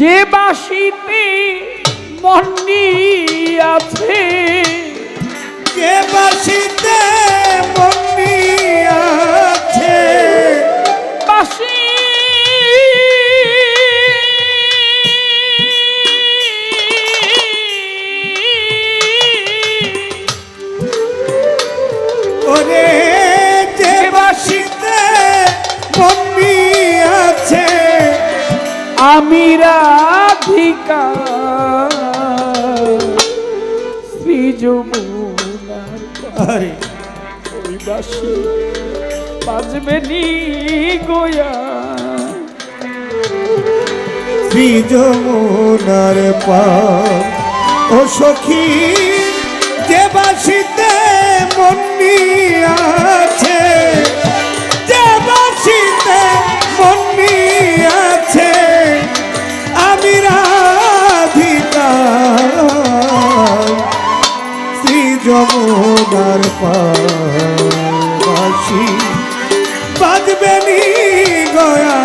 যে বাসিতে মন্ডি আছে যে বাসিতে আমি রাধিকা। শ্রী যমুনার আরে। ওই বাসি বাজবে নি গোয়া। শ্রী যমুনার পার ও সখী যে বাসিতে মন্নি আছে যমুনার পাশি। বাজবে নি গয়া।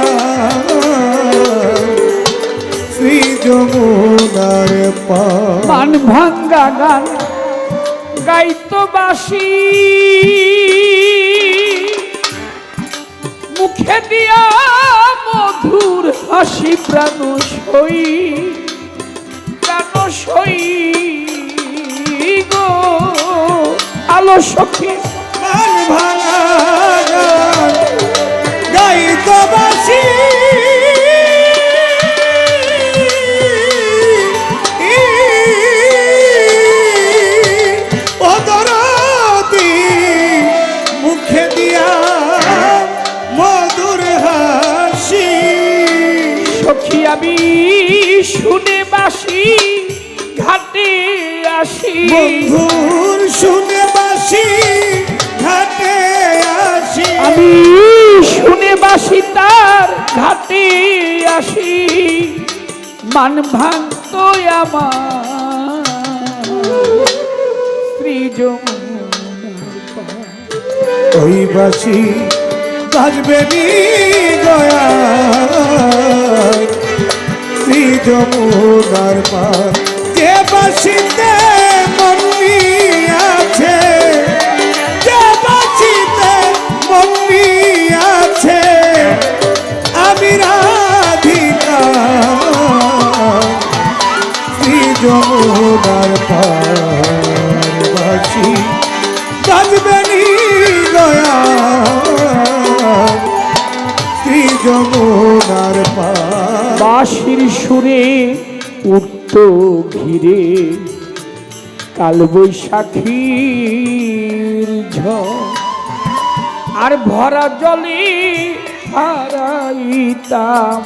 শ্রী যমুনার পা মান ভাঙ্গা গান গাইতো বাসি মুখে দিয়া মধুর হাসি প্রাণ সই। আলো সখী। মান ভাঙা গান গাইত বাসি অদরদি মুখে দিয়া মধুর হাসি। সখী আমি শুনে বাসি ঘাটে আসি। বন্ধুর শুনে বাসি ঘাটে আসি। আমি শুনে বাসি তার ঘাটে আসি। মান ভাঙত আমার পার। ওই বাসি বাজবে নি গয়া শ্রী যমুনার পার যে বাসিতে বাসি বাজবে নি গয়া শ্রী যমুনার বাঁশির সুরে উঠত ঘিরে কাল বৈশাখীর ঝড়। আর ভরা জলে হারাইতাম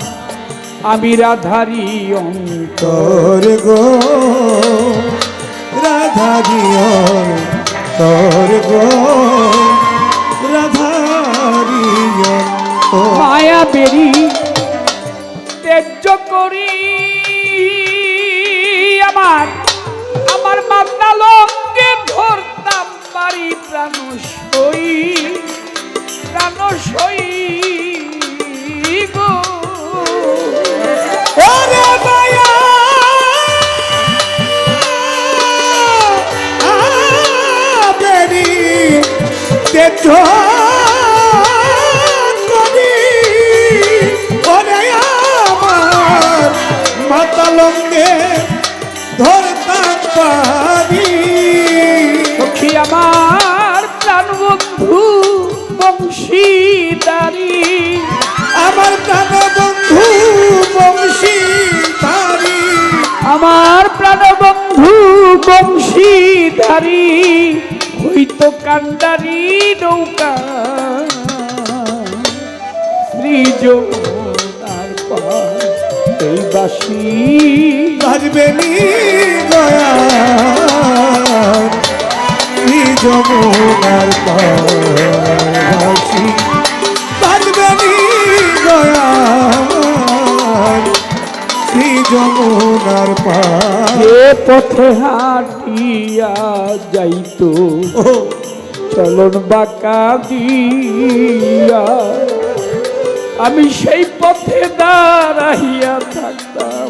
আমি রাধারি অন্ত তোর গো। রাধা দিয় তোর গো। রাধা দিয় মায়া বেরি তেজ্য করি। আমার আমার মাতা লঙ্গে ধরতাম পারি প্রাণ সই প্রাণ সই। মাতালঙ্গে ধরতাম পারি সখী আমার প্রাণ বন্ধু বংশীদারি। আমার প্রাণ বন্ধু বংশী তারি আমার প্রাণ বন্ধু বংশীধারী হইতো কান্দারি নৌকা। পার এই বাসি বাজবে গয়া যমুনার পাশি যমুনার পাশ পথে হাঁটিয়া যাইতো চলন বাঁকা দিয়া। আমি সেই পথে দাঁড়াইয়া থাকতাম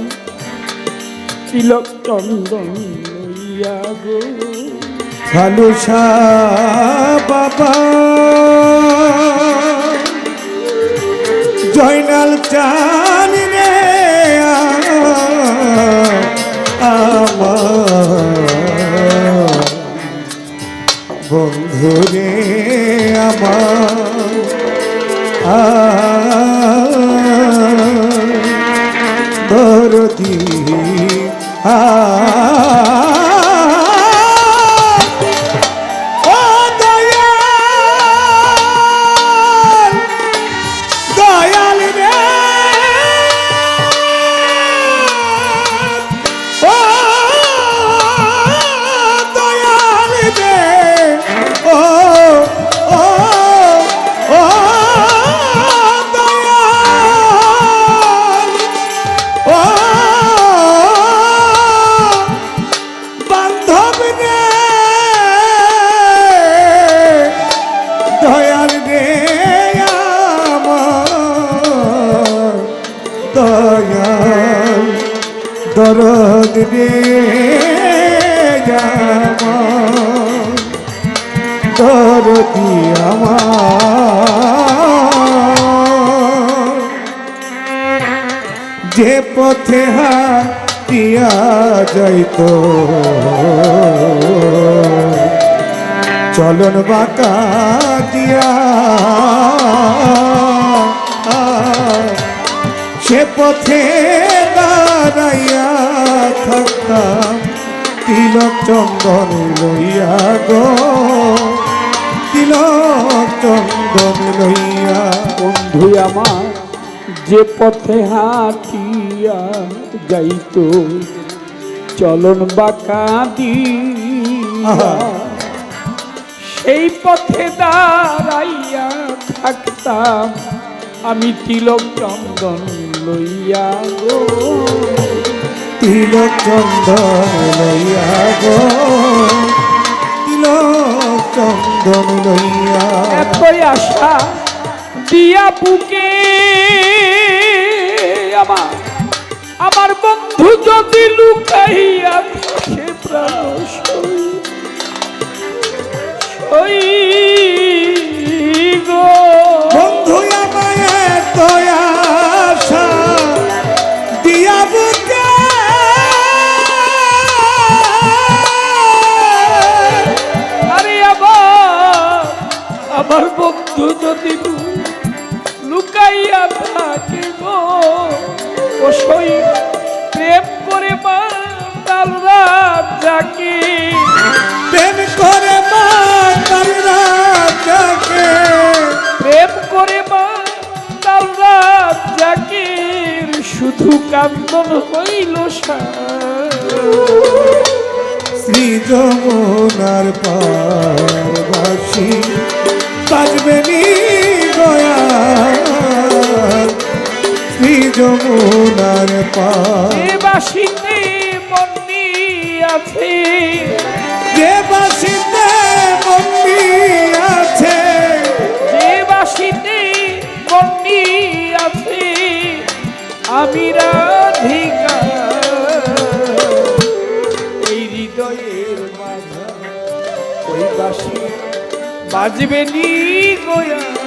তিলক চন্দন লইয়া গো। খালুসা বাবা। জয়নাল চান বন্ধু রে আমার দরদি আ আমার দরদি আমার। যে পথে হাতিয়া যাইতো। চলন বাঁকা দিয়া। সে পথে দাঁড়াইয়া থাকতাম তিলক চন্দন লইয়া গো। তিলক চন্দন লইয়া বন্ধু আমার যে পথে হাঁটিয়া যাইতো চলন বাঁকা দিয়া। সেই পথে দাঁড়াইয়া থাকতাম আমি তিলক চন্দন লইয়া গো। তিলক চন্দন লইয়া গো। তিলক লইয়া এতই আশা দিয়া বুকে আমার। আমার বন্ধু যদি লুকাইয়া সে প্রাণ আমার বন্ধু যদি লুকাইয়া থাকে গো প্রেম করে মা তাল রাত যাকে প্রেম করে মা তার রাজাকে প্রেম করে মা তাল রাত যাকে শুধু কান্দন হইল শ্রী যমুনার পারবাসী। বাজবে নি গয়া। শ্রী যমুনার এ মন্দি আছে যে বাসিতে মন্দি আছে যে বাসিতে মন্দি আছে আমি বাজবে নি গোয়া।